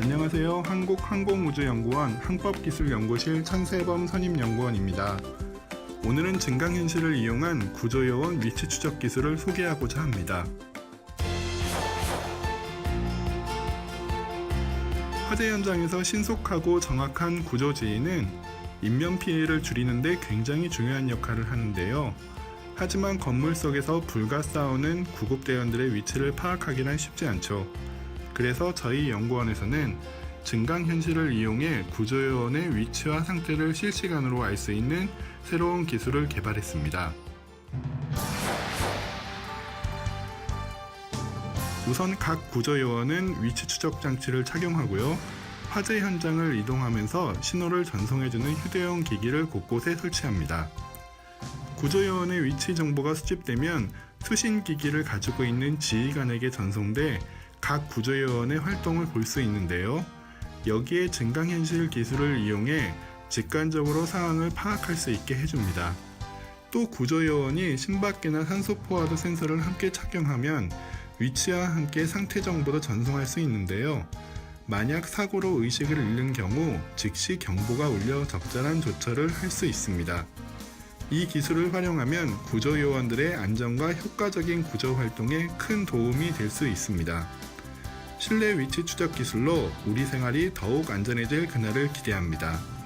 안녕하세요. 한국항공우주연구원 항법기술연구실 천세범 선임연구원입니다. 오늘은 증강현실을 이용한 구조요원 위치 추적 기술을 소개하고자 합니다. 화재 현장에서 신속하고 정확한 구조 지휘는 인명 피해를 줄이는데 굉장히 중요한 역할을 하는데요. 하지만 건물 속에서 불과 싸우는 구급대원들의 위치를 파악하기는 쉽지 않죠. 그래서 저희 연구원에서는 증강현실을 이용해 구조요원의 위치와 상태를 실시간으로 알 수 있는 새로운 기술을 개발했습니다. 우선 각 구조요원은 위치 추적 장치를 착용하고요. 화재 현장을 이동하면서 신호를 전송해주는 휴대용 기기를 곳곳에 설치합니다. 구조요원의 위치 정보가 수집되면 수신 기기를 가지고 있는 지휘관에게 전송돼 각 구조요원의 활동을 볼 수 있는데요. 여기에 증강현실 기술을 이용해 직관적으로 상황을 파악할 수 있게 해줍니다. 또 구조요원이 심박계나 산소 포화도 센서를 함께 착용하면 위치와 함께 상태 정보도 전송할 수 있는데요. 만약 사고로 의식을 잃는 경우 즉시 경보가 울려 적절한 조처를 할 수 있습니다. 이 기술을 활용하면 구조요원들의 안전과 효과적인 구조 활동에 큰 도움이 될 수 있습니다. 실내 위치 추적 기술로 우리 생활이 더욱 안전해질 그날을 기대합니다.